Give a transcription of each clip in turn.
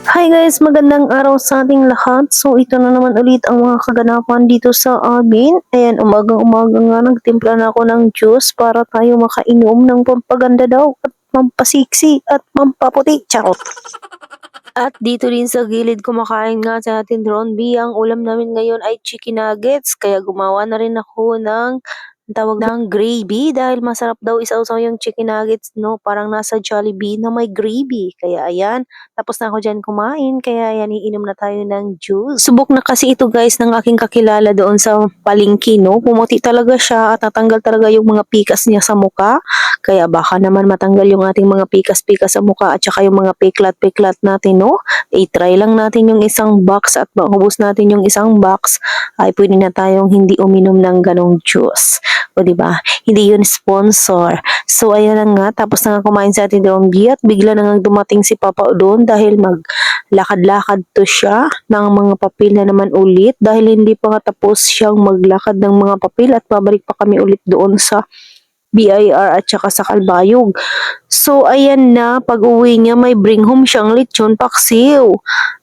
Hi guys, magandang araw sa ating lahat. So ito na naman ulit ang mga kaganapan dito sa amin. Ayan, umagang-umaga nga nagtimpla na ako ng juice para tayo makainom ng pampaganda daw at pampasiksi at pampaputi. Charot! At dito din sa gilid kumakain nga sa ating drone B. Ang ulam namin ngayon ay chicken nuggets. Kaya gumawa na rin ako ng tawag ng gravy dahil masarap daw isawsaw yung chicken nuggets no? Parang nasa Jollibee na may gravy. Kaya ayan tapos na ako dyan kumain. Kaya ayan iinom na tayo ng juice. Subok na kasi ito guys ng aking kakilala doon sa palengke no? Pumuti talaga siya at natanggal talaga yung mga pikas niya sa muka kaya baka naman matanggal yung ating mga pikas-pikas sa muka at saka yung mga piklat-piklat natin no i-try lang natin yung isang box at maubos natin yung isang box ay pwede na tayong hindi uminom ng ganong juice o di ba? Hindi yun sponsor. So ayan na nga, tapos na nga kumain sa atin doon at bigla na nga dumating si Papa doon dahil maglakad-lakad to siya ng mga papel na naman ulit dahil hindi pa nga tapos siyang maglakad ng mga papel at babalik pa kami ulit doon sa BIR at saka sa Kalbayog. So, ayan na, pag uwi niya, may bring home siyang lechon paksiw.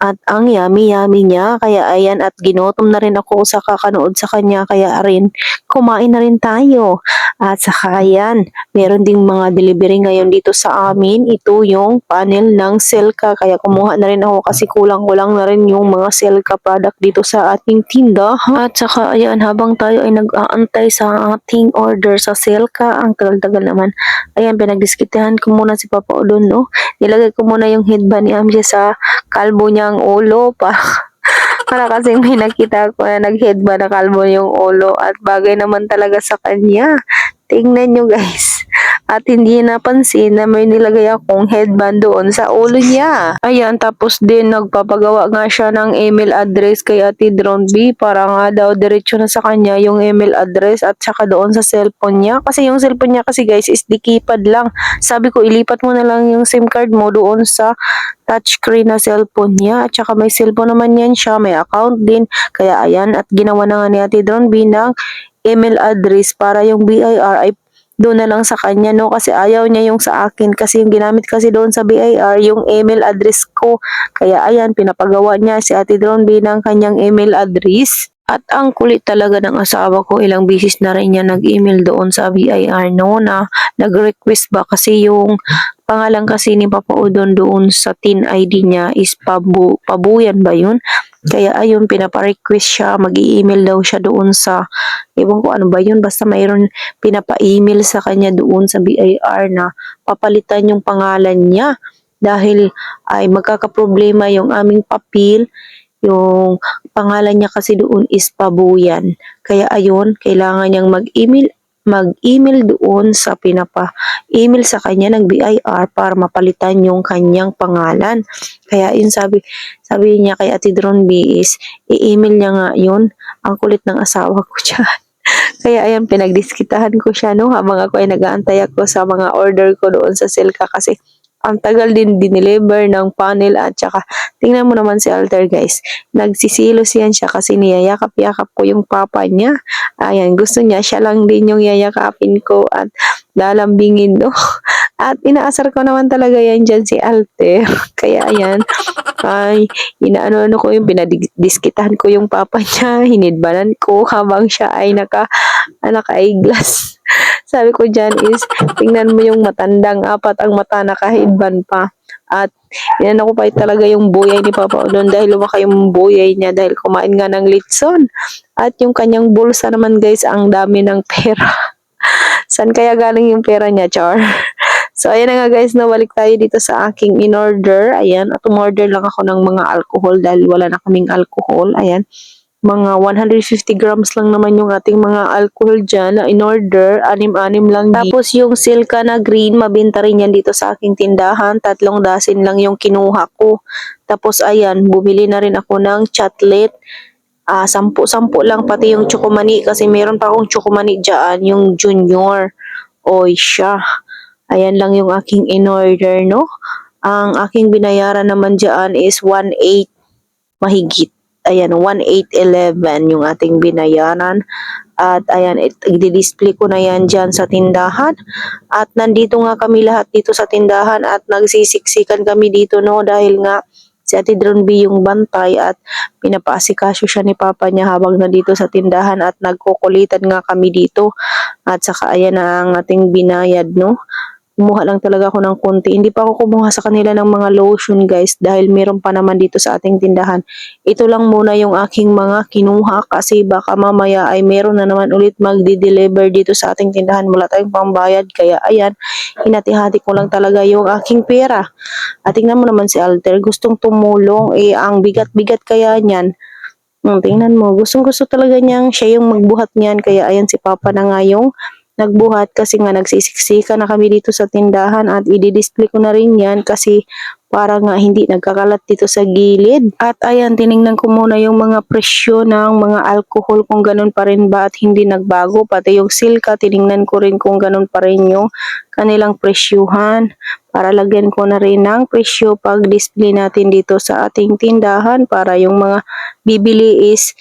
At ang yummy-yummy niya, kaya ayan, at ginutom na rin ako sa kakanood sa kanya, kaya rin, kumain na rin tayo. At saka ayan, meron ding mga delivery ngayon dito sa amin. Ito yung panel ng Selka, kaya kumuha na rin ako kasi kulang-kulang na rin yung mga Selka product dito sa ating tinda. At saka ayan, habang tayo ay nag-aantay sa ating order sa Selka, ang tagal-tagal naman. Ayan, pinagdiskitahan ko muna si Papa Odon, no? Nilagay ko muna yung headband ni Amja sa kalbo niyang ulo pa. Para kasi may nakita ko na nag-headband na kalbo yung ulo at bagay naman talaga sa kanya. Tingnan nyo guys. At hindi napansin na may nilagay akong headband doon sa ulo niya. Ayan, tapos din nagpapagawa nga siya ng email address kay Ate Drone B para nga daw diretso na sa kanya yung email address at saka doon sa cellphone niya. Kasi yung cellphone niya kasi guys is di keypad lang. Sabi ko ilipat mo na lang yung SIM card mo doon sa touchscreen na cellphone niya. At saka may cellphone naman yan siya, may account din. Kaya ayan, at ginawa na nga ni Ate Drone B ng email address para yung BIR ay doon na lang sa kanya no? Kasi ayaw niya yung sa akin. Kasi yung ginamit kasi doon sa BIR yung email address ko. Kaya ayan pinapagawa niya si Ate Drone B ng kanyang email address. At ang kulit talaga ng asawa ko, ilang bisis na rin niya nag-email doon sa BIR no, na nag-request ba kasi yung pangalan kasi ni Papa Udon doon sa tin ID niya is Pabu, Pabuyan ba yun? Kaya ayun, pinapa-request siya, mag email daw siya doon sa, ewan ko ano ba yun, basta mayroon pinapa-email sa kanya doon sa BIR na papalitan yung pangalan niya dahil ay magkakaproblema yung aming papel yung pangalan niya kasi doon is Pabuyan. Kaya ayun, kailangan niyang mag-email mag-email doon sa pinapa-email sa kanya ng BIR para mapalitan yung kanyang pangalan. Kaya yun sabi, sabi niya kay Ate Drone B is, i-email niya nga yun. Ang kulit ng asawa ko dyan. Kaya ayan, pinagdiskitahan ko siya no, habang ako ay nag-aantay ako sa mga order ko doon sa Silka kasi ang tagal din dineliver ng panel at saka tingnan mo naman si Alter guys. Nagsisilos yan siya kasi niyayakap-yakap ko yung papa niya. Ayan gusto niya. Siya lang din yung yayakapin ko at lalambingin no? At inaasar ko naman talaga yan dyan si Alter. Kaya ayan. Ay inaano-ano ko yung pinadiskitahan ko yung papa niya. Hinidbanan ko habang siya ay naka naka-eyeglass sabi ko dyan is, tingnan mo yung matandang apat ang mata nakahidban pa. At inano ko pa talaga yung buyay ni Papa doon dahil lumaki yung buyay niya dahil kumain nga ng litson. At yung kanyang bulsa naman guys, ang dami ng pera. San kaya galing yung pera niya, Char? So, ayan na nga guys, nawalik tayo dito sa aking in-order. Ayan, at umorder lang ako ng mga alcohol dahil wala na kaming alcohol. Ayan mga 150 grams lang naman yung ating mga alcohol dyan na in order, anim-anim lang. Tapos yung silka na green, mabenta rin yan dito sa aking tindahan. Tatlong dasin lang yung kinuha ko. Tapos ayan, bumili na rin ako ng chocolate. Ah, sampu-sampu lang pati yung chokomani kasi meron pa akong chokomani dyan, yung junior. Oy siya. Ayan lang yung aking in order, no? Ang aking binayaran naman dyan is 1.8 mahigit ayan, 1811 yung ating binayaran. At ayan, i-display ko na yan dyan sa tindahan. At nandito nga kami lahat dito sa tindahan at nagsisiksikan kami dito no dahil nga si Ate Drone B yung bantay at pinapaasikaso siya ni Papa niya habang nandito sa tindahan at nagkukulitan nga kami dito. At saka ayan ang ating binayad, no? Kumuha lang talaga ako ng konti. Hindi pa ako kumuha sa kanila ng mga lotion guys dahil meron pa naman dito sa ating tindahan. Ito lang muna yung aking mga kinuha kasi baka mamaya ay meron na naman ulit magdi-deliver dito sa ating tindahan. Wala tayong pambayad kaya ayan, hinati-hati ko lang talaga yung aking pera. At tingnan mo naman si Alter, gustong tumulong. Eh, ang bigat-bigat kaya niyan. Hmm, tingnan mo, gustong gusto talaga niyang siya yung magbuhat niyan. Kaya ayan si Papa na nga yung nagbuhat kasi nga nagsisiksika na kami dito sa tindahan at i-display ko na rin yan kasi para nga hindi nagkakalat dito sa gilid. At ayan, tiningnan ko muna yung mga presyo ng mga alcohol kung ganun pa rin ba at hindi nagbago. Pati yung silka, tiningnan ko rin kung ganun pa rin yung kanilang presyuhan para lagyan ko na rin ng presyo pag display natin dito sa ating tindahan para yung mga bibili is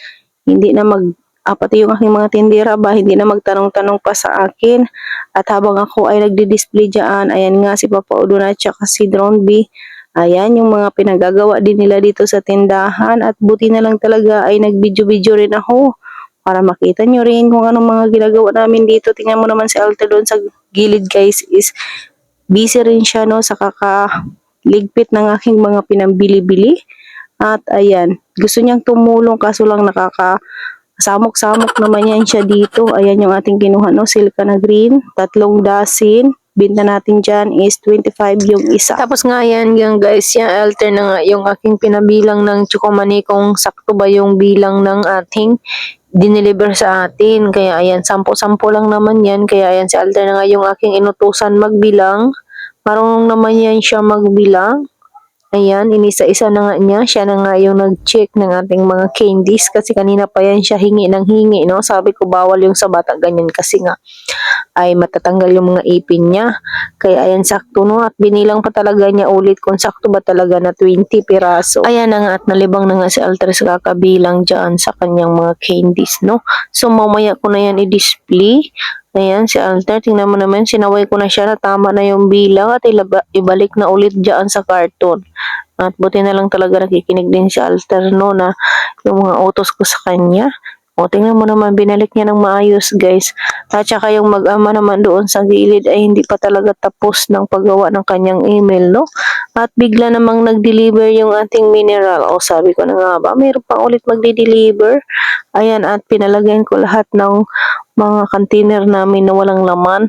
hindi na mag ah, pati yung aking mga tindera ba, hindi na magtanong-tanong pa sa akin. At habang ako ay nagdi-display dyan, ayan nga si Papa Udon at saka si Drone B, ayan yung mga pinagagawa din nila dito sa tindahan at buti na lang talaga ay nag-video-video rin ako para makita nyo rin kung anong mga ginagawa namin dito. Tingnan mo naman si Alter doon sa gilid guys is busy rin siya no sa kakaligpit ng aking mga pinambili-bili. At ayan, gusto niyang tumulong kaso lang nakaka Samok-samok naman yan siya dito. Ayan yung ating kinuha, no? Silka na green. Tatlong dasin. Binta natin dyan is 25 yung isa. Tapos nga yan, yung guys, yan, alter na nga yung aking pinabilang ng chukomani kung sakto ba yung bilang ng ating dineliver sa atin. Kaya ayan, sampo-sampo lang naman yan. Kaya ayan, si alter na nga yung aking inutusan magbilang. Marunong naman yan siya magbilang. Ayan, inisa-isa na nga niya. Siya na nga yung nag-check ng ating mga candies kasi kanina pa yan siya hingi ng hingi, no? Sabi ko bawal yung sa bata ganyan kasi nga ay matatanggal yung mga ipin niya. Kaya ayan, sakto no? At binilang pa talaga niya ulit kung sakto ba talaga na 20 piraso. Ayan na nga at nalibang na nga si Alter sa kakabilang dyan sa kanyang mga candies, no? So mamaya ko na yan i-display. Ayan, si Alter, tingnan mo naman, sinaway ko na siya na tama na yung bilang at ilaba, ibalik na ulit dyan sa carton. At buti na lang talaga nakikinig din si Alter, no, na yung mga utos ko sa kanya. O, tingnan mo naman, binalik niya ng maayos, guys. At saka yung mag-ama naman doon sa gilid ay hindi pa talaga tapos ng paggawa ng kanyang email, no? At bigla namang nag-deliver yung ating mineral. O, sabi ko na nga ba, mayroon pa ulit magdi-deliver. Ayan, at pinalagyan ko lahat ng mga container namin na walang laman.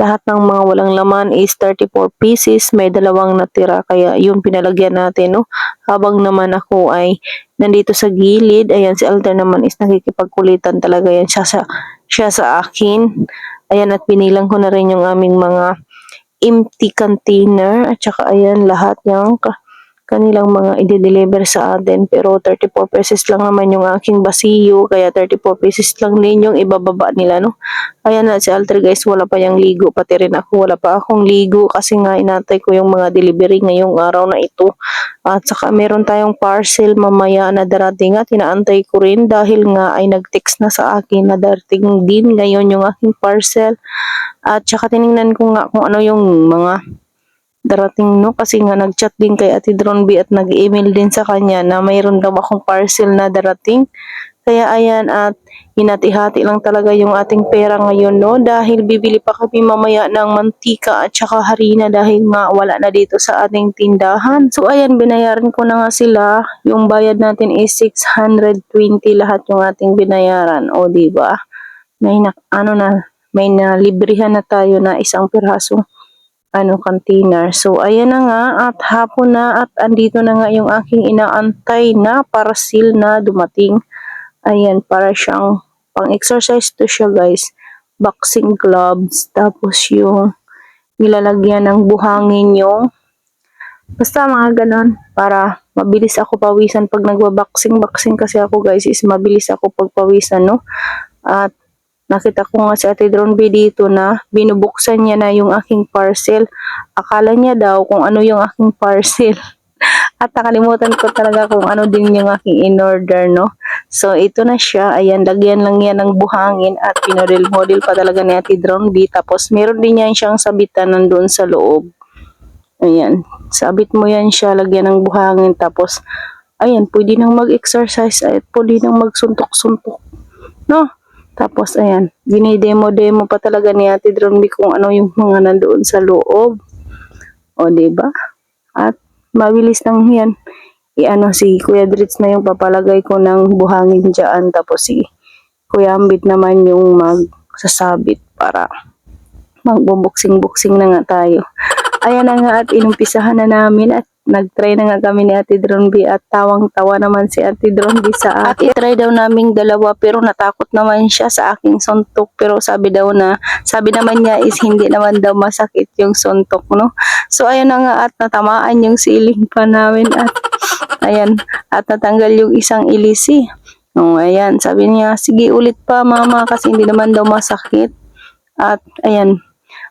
Lahat ng mga walang laman is 34 pieces. May dalawang natira. Kaya yun pinalagyan natin, no? Habang naman ako ay nandito sa gilid. Ayan, si Alter naman is nakikipagkulitan talaga yan siya sa, siya sa akin. Ayan, at pinilang ko na rin yung aming mga empty container. At saka ayan, lahat yung kanilang mga i-deliver sa atin. Pero 34 pesos lang naman yung aking basiyo. Kaya 34 pesos lang din yung ibababa nila, no? Ayan na si Alter guys, wala pa yung ligo. Pati rin ako, wala pa akong ligo. Kasi nga inatay ko yung mga delivery ngayong araw na ito. At saka meron tayong parcel mamaya na darating at inaantay ko rin dahil nga ay nag-text na sa akin na darating din ngayon yung aking parcel. At saka tiningnan ko nga kung ano yung mga darating no kasi nga nagchat din kay Ate Drone B at nag-email din sa kanya na mayroon daw akong parcel na darating. Kaya ayan at hinati-hati lang talaga yung ating pera ngayon no dahil bibili pa kami mamaya ng mantika at saka harina dahil nga wala na dito sa ating tindahan. So ayan binayaran ko na nga sila. Yung bayad natin is 620 lahat yung ating binayaran. O di ba? May na, ano na may nalibrihan na tayo na isang pirasong ano container. So ayan na nga at hapon na at andito na nga yung aking inaantay na parcel na dumating. Ayan para siyang pang-exercise to siya guys. Boxing gloves tapos yung nilalagyan ng buhangin yung basta mga ganon para mabilis ako pawisan pag nagwa-boxing boxing kasi ako guys is mabilis ako pagpawisan no at Nakita ko nga si Ate Drone B dito na binubuksan niya na yung aking parcel. Akala niya daw kung ano yung aking parcel. At nakalimutan ko talaga kung ano din yung aking in-order, no? So, ito na siya. Ayan, lagyan lang yan ng buhangin at pinodel model pa talaga ni Ate Drone B. Tapos, meron din yan siyang sabitan nandun sa loob. Ayan. sabit mo yan siya, lagyan ng buhangin, tapos, ayan, pwede nang mag-exercise, at pwede nang magsuntok-suntok. No? Tapos, ayan, dinidemo-demo pa talaga ni Ate Dronby kung ano yung mga nandoon sa loob. O, ba? At, mabilis lang yan. I-ano, si Kuya Dritz na yung papalagay ko ng buhangin dyan, tapos si Kuya Ambit naman yung magsasabit para magbubuksing-buksing na nga tayo. Ayan na nga at inumpisahan na namin at nag-try na nga kami ni Ate Dronby at tawang-tawa naman si Ate Dronby sa akin. At itry daw naming dalawa pero natakot naman siya sa aking suntok pero sabi daw na, sabi naman niya is hindi naman daw masakit yung suntok, no? So ayan na nga at natamaan yung ceiling pa namin at ayan, at natanggal yung isang ilisi. Oh, ayan, sabi niya, sige ulit pa mama kasi hindi naman daw masakit. At ayan,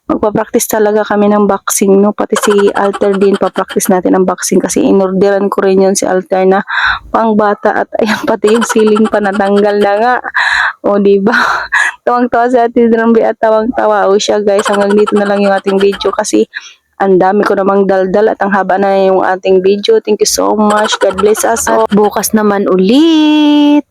magpa-practice talaga kami ng boxing, no? Pati si Alter din, pa-practice natin ang boxing kasi inorderan ko rin yun si Alter na pang bata at ayan, pati yung ceiling pa natanggal na nga. O, di ba? Tawang-tawa si Ate Drambi at tawang-tawa. O siya guys, hanggang dito na lang yung ating video kasi ang dami ko namang daldal at ang haba na yung ating video. Thank you so much. God bless us all. At bukas naman ulit.